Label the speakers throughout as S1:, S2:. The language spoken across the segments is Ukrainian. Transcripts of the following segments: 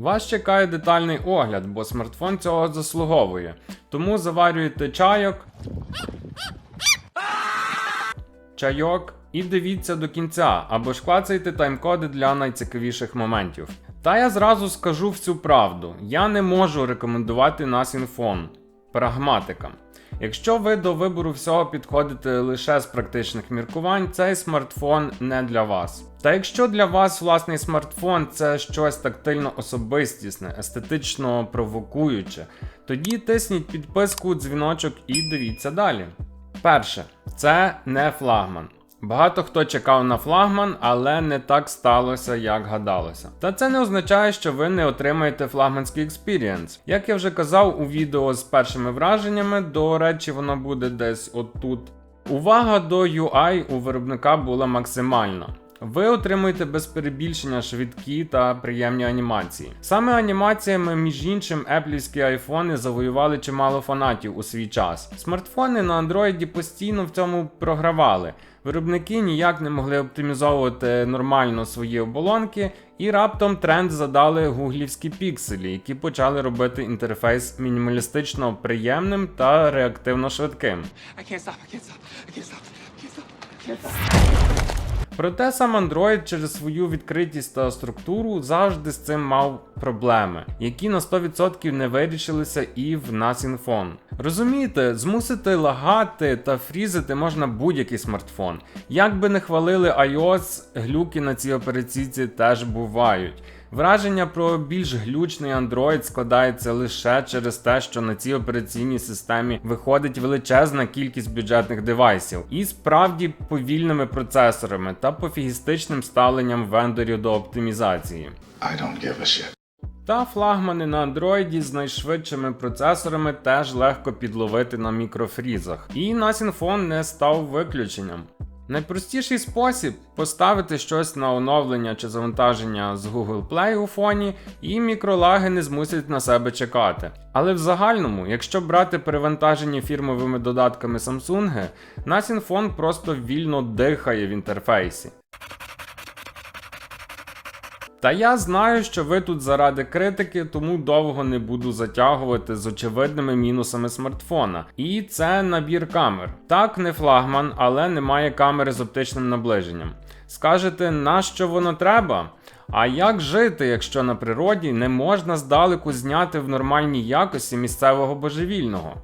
S1: Вас чекає детальний огляд, бо смартфон цього заслуговує. Тому заварюйте чайок, чайок і дивіться до кінця, або ж клацайте тайм-коди для найцікавіших моментів. Та я зразу скажу всю правду: я не можу рекомендувати Насінфон прагматикам. Якщо ви до вибору всього підходите лише з практичних міркувань, цей смартфон не для вас. Та якщо для вас власний смартфон це щось тактильно особистісне, естетично провокуюче, тоді тисніть підписку, дзвіночок і дивіться далі. Перше, це не флагман. Багато хто чекав на флагман, але не так сталося, як гадалося. Та це не означає, що ви не отримаєте флагманський експірієнс. Як я вже казав у відео з першими враженнями, до речі, воно буде десь отут. Увага до UI у виробника була максимальна. Ви отримуєте без перебільшення швидкі та приємні анімації. Саме анімаціями, між іншим, еплівські айфони завоювали чимало фанатів у свій час. Смартфони на Android постійно в цьому програвали. Виробники ніяк не могли оптимізовувати нормально свої оболонки, і раптом тренд задали гуглівські пікселі, які почали робити інтерфейс мінімалістично приємним та реактивно швидким.
S2: I can't stop. I can't stop. I can't stop. I can't stop.
S1: Проте сам Android через свою відкритість та структуру завжди з цим мав проблеми, які на 100% не вирішилися і в Phone. Розумієте, змусити лагати та фрізити можна будь-який смартфон. Як би не хвалили iOS, глюки на цій операційці теж бувають. Враження про більш глючний Android складається лише через те, що на цій операційній системі виходить величезна кількість бюджетних девайсів і справді повільними процесорами та пофігістичним ставленням вендорів до оптимізації.
S3: I don't give a shit.
S1: Та флагмани на Android з найшвидшими процесорами теж легко підловити на мікрофрізах. І Phone не став виключенням. Найпростіший спосіб поставити щось на оновлення чи завантаження з Google Play у фоні, і мікролаги не змусять на себе чекати. Але в загальному, якщо брати перевантажені фірмовими додатками Samsung, Phone просто вільно дихає в інтерфейсі. Та я знаю, що ви тут заради критики, тому довго не буду затягувати з очевидними мінусами смартфона. І це набір камер. Так, не флагман, але немає камери з оптичним наближенням. Скажете, нащо воно треба? А як жити, якщо на природі не можна здалеку зняти в нормальній якості місцевого божевільного?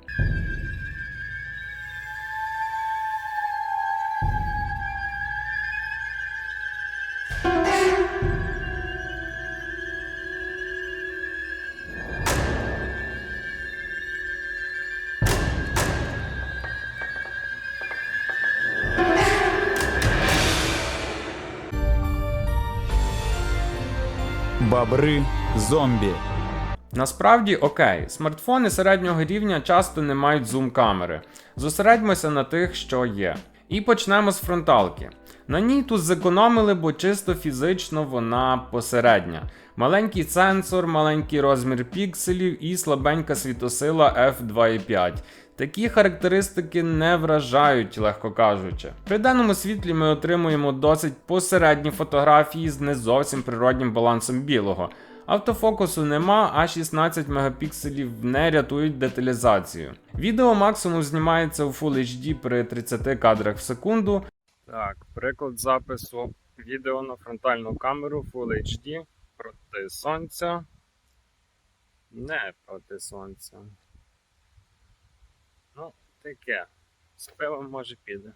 S4: Бобри зомбі.
S1: Насправді окей, смартфони середнього рівня часто не мають зум-камери. Зосередьмося на тих, що є. І почнемо з фронталки. На ній тут зекономили, бо чисто фізично вона посередня. Маленький сенсор, маленький розмір пікселів і слабенька світосила f2.5. Такі характеристики не вражають, легко кажучи. При денному світлі ми отримуємо досить посередні фотографії з не зовсім природнім балансом білого. Автофокусу нема, а 16 мегапікселів не рятують деталізацію. Відео максимум знімається у Full HD при 30 кадрах в секунду. Так, приклад запису відео на фронтальну камеру Full HD проти сонця. Не проти сонця. Таке. З пивом може піде.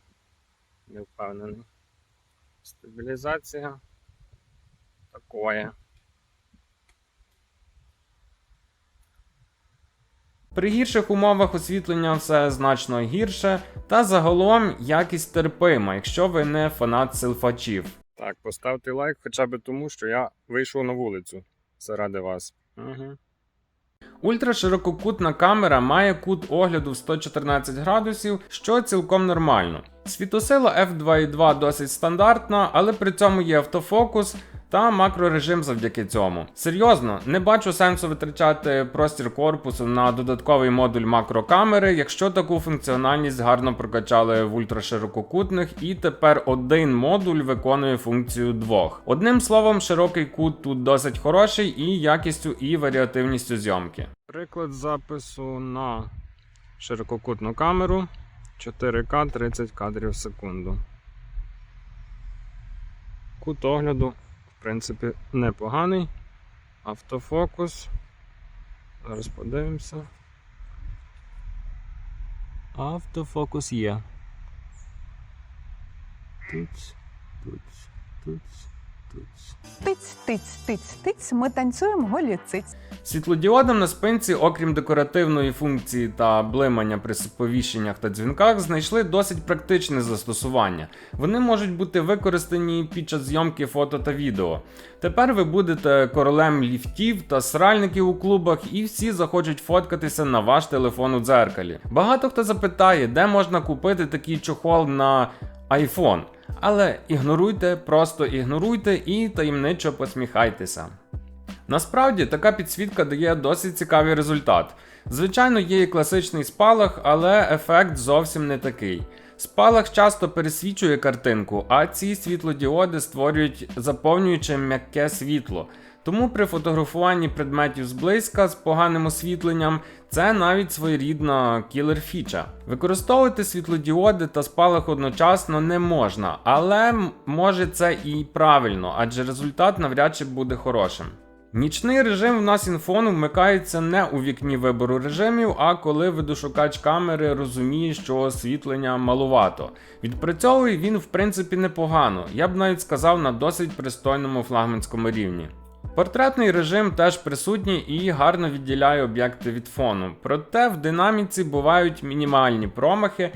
S1: Не впевнений. Стабілізація. Такое. При гірших умовах освітлення все значно гірше, та загалом якість терпима, якщо ви не фанат силфачів. Так, поставте лайк хоча б тому, що я вийшов на вулицю заради вас. Угу. Ультраширококутна камера має кут огляду в 114 градусів, що цілком нормально. Світосила f2.2 досить стандартна, але при цьому є автофокус. Та макрорежим завдяки цьому. Серйозно, не бачу сенсу витрачати простір корпусу на додатковий модуль макрокамери, якщо таку функціональність гарно прокачали в ультраширококутних, і тепер один модуль виконує функцію двох. Одним словом, широкий кут тут досить хороший і якістю і варіативністю зйомки. Приклад запису на ширококутну камеру 4К 30 кадрів в секунду. Кут огляду, в принципі, непоганий. Автофокус. Зараз подивимося. Автофокус є. Тут, тут, тут.
S3: Тиць, тиць, тиць, тиць, ми танцюємо голі циць.
S1: Світлодіодам на спинці, окрім декоративної функції та блимання при сповіщеннях та дзвінках, знайшли досить практичне застосування. Вони можуть бути використані під час зйомки фото та відео. Тепер ви будете королем ліфтів та сральників у клубах, і всі захочуть фоткатися на ваш телефон у дзеркалі. Багато хто запитає, де можна купити такий чохол на iPhone. Але ігноруйте, просто ігноруйте і таємничо посміхайтеся. Насправді така підсвітка дає досить цікавий результат. Звичайно, є і класичний спалах, але ефект зовсім не такий. Спалах часто пересвічує картинку, а ці світлодіоди створюють заповнююче м'яке світло. Тому при фотографуванні предметів зблизька з поганим освітленням це навіть своєрідна кілер-фіча. Використовувати світлодіоди та спалах одночасно не можна, але може це і правильно, адже результат навряд чи буде хорошим. Нічний режим в нас інфону вмикається не у вікні вибору режимів, а коли видошукач камери розуміє, що освітлення малувато. Відпрацьовує він в принципі непогано, я б навіть сказав на досить пристойному флагманському рівні. Портретний режим теж присутній і гарно відділяє об'єкти від фону. Проте в динаміці бувають мінімальні промахи,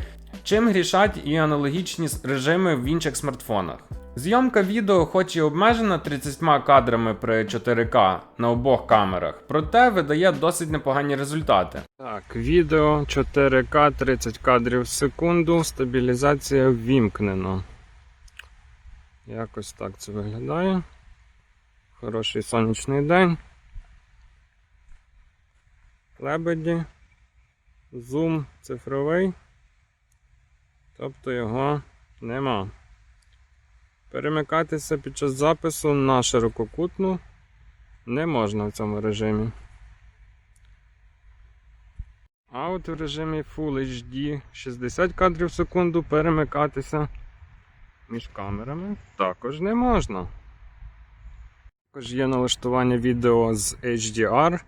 S1: чим грішать і аналогічні режими в інших смартфонах. Зйомка відео, хоч і обмежена 30 кадрами при 4К на обох камерах, проте видає досить непогані результати. Так, відео 4К 30 кадрів в секунду, стабілізація ввімкнено. Якось так це виглядає. Хороший сонячний день. Лебеді. Зум цифровий. Тобто його нема. Перемикатися під час запису на ширококутну не можна в цьому режимі. А от в режимі Full HD 60 кадрів в секунду перемикатися між камерами також не можна. Також є налаштування відео з HDR.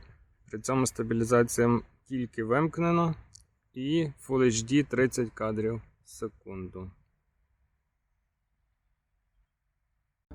S1: При цьому стабілізація тільки вимкнена. І Full HD 30 кадрів в секунду.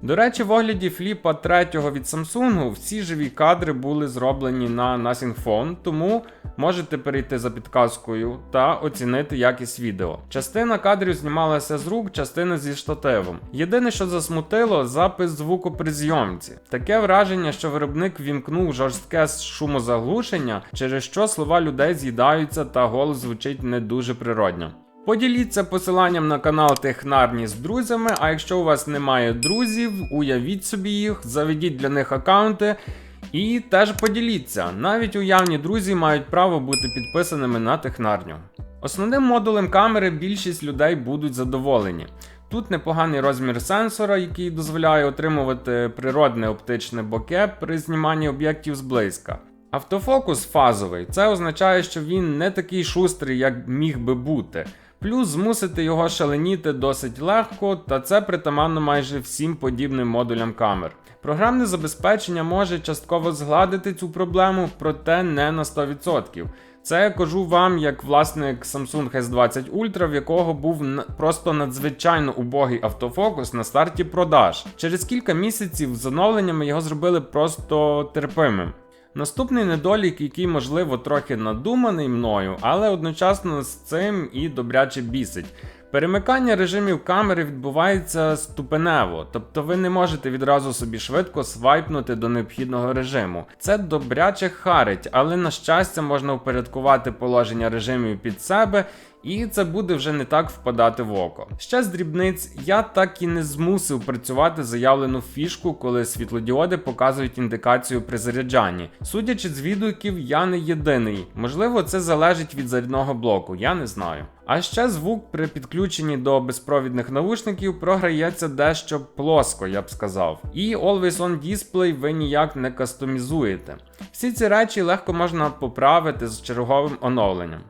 S1: До речі, в огляді фліпа 3 від Samsung всі живі кадри були зроблені на Nothing Phone, тому можете перейти за підказкою та оцінити якість відео. Частина кадрів знімалася з рук, частина зі штативом. Єдине, що засмутило, запис звуку при зйомці. Таке враження, що виробник вімкнув жорстке шумозаглушення, через що слова людей з'їдаються та голос звучить не дуже природньо. Поділіться посиланням на канал Технарні з друзями, а якщо у вас немає друзів, уявіть собі їх, заведіть для них аккаунти і теж поділіться. Навіть уявні друзі мають право бути підписаними на Технарню. Основним модулем камери більшість людей будуть задоволені. Тут непоганий розмір сенсора, який дозволяє отримувати природне оптичне боке при зніманні об'єктів зблизька. Автофокус фазовий, це означає, що він не такий шустрий, як міг би бути. Плюс змусити його шаленіти досить легко, та це притаманно майже всім подібним модулям камер. Програмне забезпечення може частково згладити цю проблему, проте не на 100%. Це я кажу вам як власник Samsung S20 Ultra, в якого був просто надзвичайно убогий автофокус на старті продаж. Через кілька місяців з оновленнями його зробили просто терпимим. Наступний недолік, який, можливо, трохи надуманий мною, але одночасно з цим і добряче бісить. Перемикання режимів камери відбувається ступенево, тобто ви не можете відразу собі швидко свайпнути до необхідного режиму. Це добряче харить, але на щастя можна упорядкувати положення режимів під себе І це буде вже не так впадати в око. Ще з дрібниць я так і не змусив працювати заявлену фішку, коли світлодіоди показують індикацію при заряджанні. Судячи з відгуків, я не єдиний. Можливо, це залежить від зарядного блоку, я не знаю. А ще звук при підключенні до безпровідних навушників програється дещо плоско, я б сказав. І Always On Display ви ніяк не кастомізуєте. Всі ці речі легко можна поправити з черговим оновленням.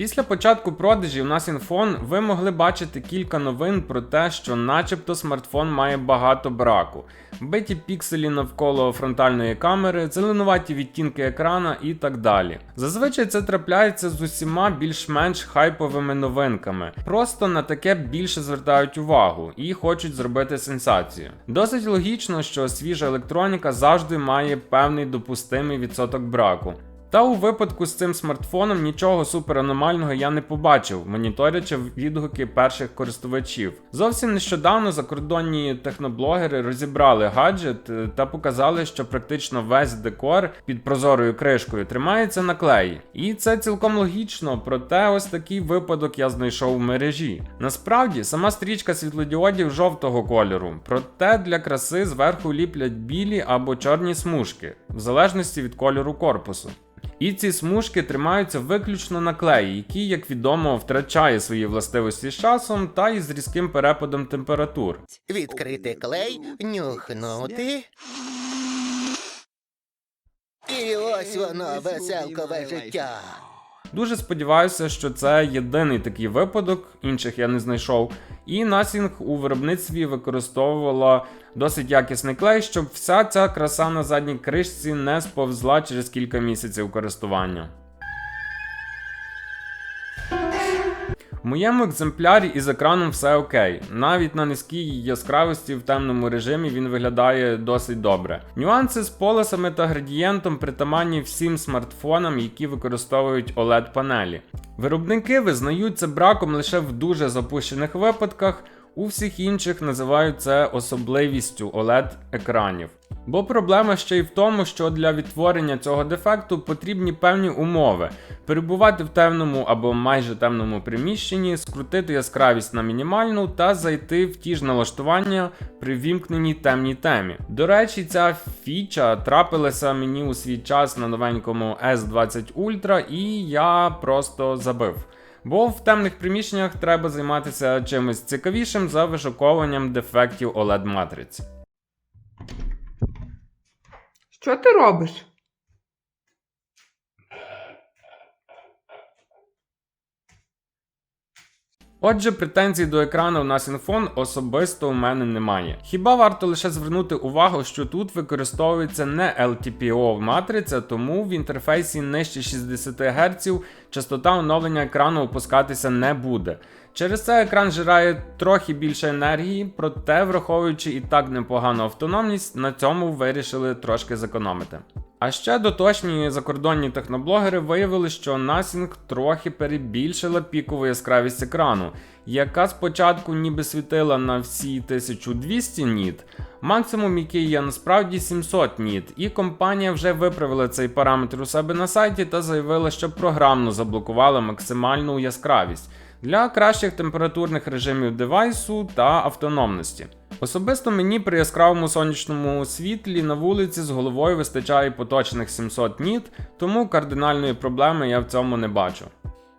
S1: Після початку продажів на Сінфон ви могли бачити кілька новин про те, що начебто смартфон має багато браку, биті пікселі навколо фронтальної камери, зеленуваті відтінки екрана і так далі. Зазвичай це трапляється з усіма більш-менш хайповими новинками. Просто на таке більше звертають увагу і хочуть зробити сенсацію. Досить логічно, що свіжа електроніка завжди має певний допустимий відсоток браку. Та у випадку з цим смартфоном нічого супераномального я не побачив, моніторячи відгуки перших користувачів. Зовсім нещодавно закордонні техноблогери розібрали гаджет е, та показали, що практично весь декор під прозорою кришкою тримається на клеї. І це цілком логічно, проте ось такий випадок я знайшов в мережі. Насправді, сама стрічка світлодіодів жовтого кольору, проте для краси зверху ліплять білі або чорні смужки, в залежності від кольору корпусу. І ці смужки тримаються виключно на клеї, який, як відомо, втрачає свої властивості з часом та із різким перепадом температур.
S5: Відкрити клей, нюхнути. І ось воно, веселкове життя.
S1: Дуже сподіваюся, що це єдиний такий випадок, інших я не знайшов. І Nothing у виробництві використовувала досить якісний клей, щоб вся ця краса на задній кришці не сповзла через кілька місяців користування. Моєму екземплярі із екраном все окей. Навіть на низькій яскравості в темному режимі він виглядає досить добре. Нюанси з полосами та градієнтом притаманні всім смартфонам, які використовують oled панелі. Виробники визнають це браком лише в дуже запущених випадках. У всіх інших називають це особливістю oled екранів. Бо проблема ще й в тому, що для відтворення цього дефекту потрібні певні умови: перебувати в темному або майже темному приміщенні, скрутити яскравість на мінімальну та зайти в ті ж налаштування при вімкненій темній темі. До речі, ця фіча трапилася мені у свій час на новенькому S20 Ultra, і я просто забив. Бо в темних приміщеннях треба займатися чимось цікавішим за вишуковуванням дефектів oled матриць.
S6: Що ти робиш?
S1: Отже, претензій до екрану на Синфон особисто у мене немає. Хіба варто лише звернути увагу, що тут використовується не LTPO матриця, тому в інтерфейсі нижче 60 Гц частота оновлення екрану опускатися не буде. Через це екран жирає трохи більше енергії, проте, враховуючи і так непогану автономність, на цьому вирішили трошки зекономити. А ще дотошні закордонні техноблогери виявили, що Nothing трохи перебільшила пікову яскравість екрану, яка спочатку ніби світила на всі 1200 ніт, максимум який є насправді 700 ніт, і компанія вже виправила цей параметр у себе на сайті та заявила, що програмно заблокувала максимальну яскравість для кращих температурних режимів девайсу та автономності. Особисто мені при яскравому сонячному світлі на вулиці з головою вистачає поточних 700 ніт, тому кардинальної проблеми я в цьому не бачу.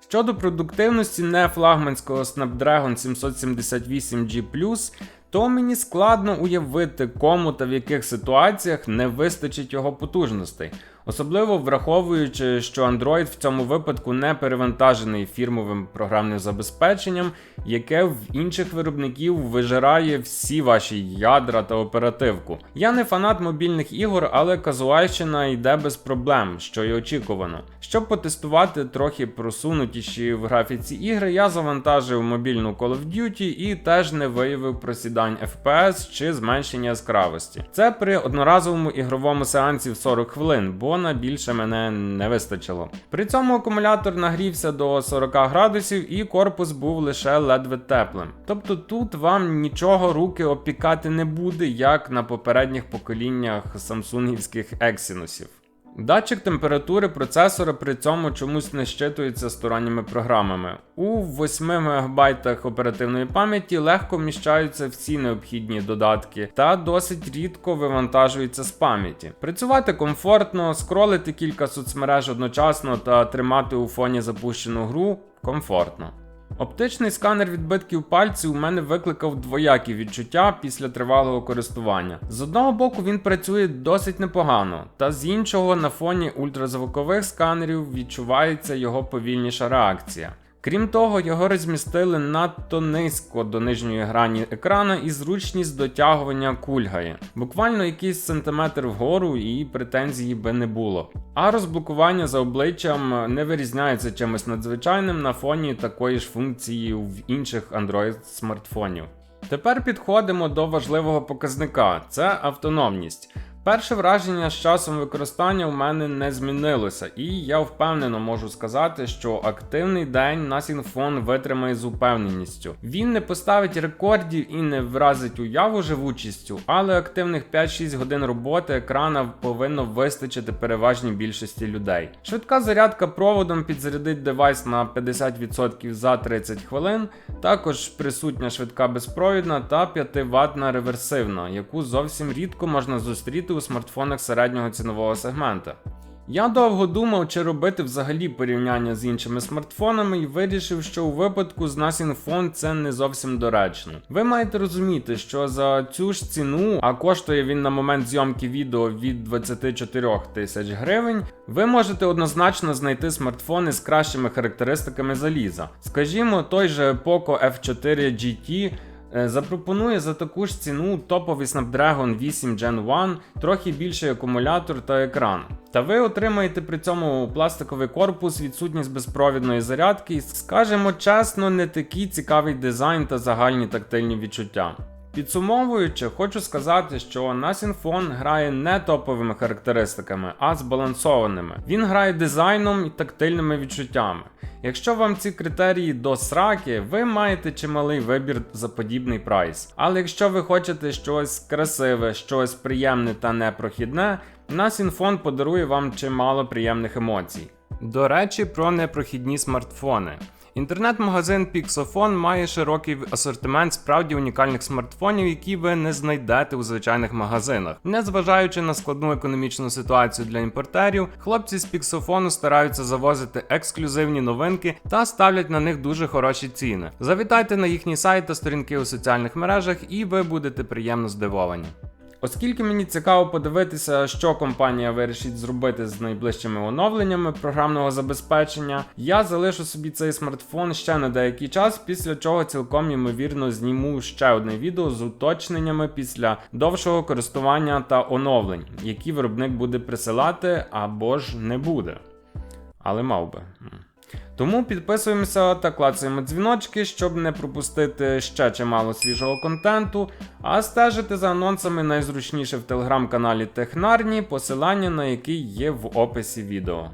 S1: Щодо продуктивності не флагманського Snapdragon 778G, то мені складно уявити, кому та в яких ситуаціях не вистачить його потужностей, особливо враховуючи, що Android в цьому випадку не перевантажений фірмовим програмним забезпеченням, яке в інших виробників вижирає всі ваші ядра та оперативку. Я не фанат мобільних ігор, але казуальщина йде без проблем, що й очікувано. Щоб потестувати трохи просунутіші в графіці ігри, я завантажив мобільну Call of Duty і теж не виявив просідань FPS чи зменшення яскравості. Це при одноразовому ігровому сеансі в 40 хвилин, бо на більше мене не вистачило. При цьому акумулятор нагрівся до 40 градусів і корпус був лише ледве теплим. Тобто тут вам нічого руки опікати не буде, як на попередніх поколіннях самсунгівських Exynosів. Датчик температури процесора при цьому чомусь не щитується сторонніми програмами. У 8 МБ оперативної пам'яті легко вміщаються всі необхідні додатки та досить рідко вивантажуються з пам'яті. Працювати комфортно, скролити кілька соцмереж одночасно та тримати у фоні запущену гру комфортно. Оптичний сканер відбитків пальців у мене викликав двоякі відчуття після тривалого користування. З одного боку він працює досить непогано, та з іншого на фоні ультразвукових сканерів відчувається його повільніша реакція. Крім того, його розмістили надто низько до нижньої грані екрана і зручність дотягування кульгає. Буквально якийсь сантиметр вгору і претензії би не було. А розблокування за обличчям не вирізняється чимось надзвичайним на фоні такої ж функції в інших Android смартфонів. Тепер підходимо до важливого показника це автономність. Перше враження з часом використання у мене не змінилося, і я впевнено можу сказати, що активний день на Сінфон витримає з упевненістю. Він не поставить рекордів і не вразить уяву живучістю, але активних 5-6 годин роботи екрана повинно вистачити переважній більшості людей. Швидка зарядка проводом підзарядить девайс на 50% за 30 хвилин. Також присутня швидка безпровідна та 5 ваттна реверсивна, яку зовсім рідко можна зустріти у смартфонах середнього цінового сегмента. Я довго думав, чи робити взагалі порівняння з іншими смартфонами і вирішив, що у випадку з Nothing Phone це не зовсім доречно. Ви маєте розуміти, що за цю ж ціну, а коштує він на момент зйомки відео від 24 тисяч гривень, ви можете однозначно знайти смартфони з кращими характеристиками заліза. Скажімо, той же Poco F4 GT Запропонує за таку ж ціну топовий Snapdragon 8 Gen 1, трохи більший акумулятор та екран. Та ви отримаєте при цьому пластиковий корпус, відсутність безпровідної зарядки і, скажімо чесно, не такий цікавий дизайн та загальні тактильні відчуття. Підсумовуючи, хочу сказати, що Phone грає не топовими характеристиками, а збалансованими. Він грає дизайном і тактильними відчуттями. Якщо вам ці критерії до сраки, ви маєте чималий вибір за подібний прайс. Але якщо ви хочете щось красиве, щось приємне та непрохідне, Phone подарує вам чимало приємних емоцій. До речі, про непрохідні смартфони. Інтернет-магазин Pixofon має широкий асортимент справді унікальних смартфонів, які ви не знайдете у звичайних магазинах. Незважаючи на складну економічну ситуацію для імпортерів, хлопці з Pixofon стараються завозити ексклюзивні новинки та ставлять на них дуже хороші ціни. Завітайте на їхній сайт та сторінки у соціальних мережах, і ви будете приємно здивовані. Оскільки мені цікаво подивитися, що компанія вирішить зробити з найближчими оновленнями програмного забезпечення, я залишу собі цей смартфон ще на деякий час, після чого цілком ймовірно зніму ще одне відео з уточненнями після довшого користування та оновлень, які виробник буде присилати або ж не буде. Але мав би. Тому підписуємося та клацаємо дзвіночки, щоб не пропустити ще чимало свіжого контенту, а стежити за анонсами найзручніше в телеграм-каналі Технарні, посилання на який є в описі відео.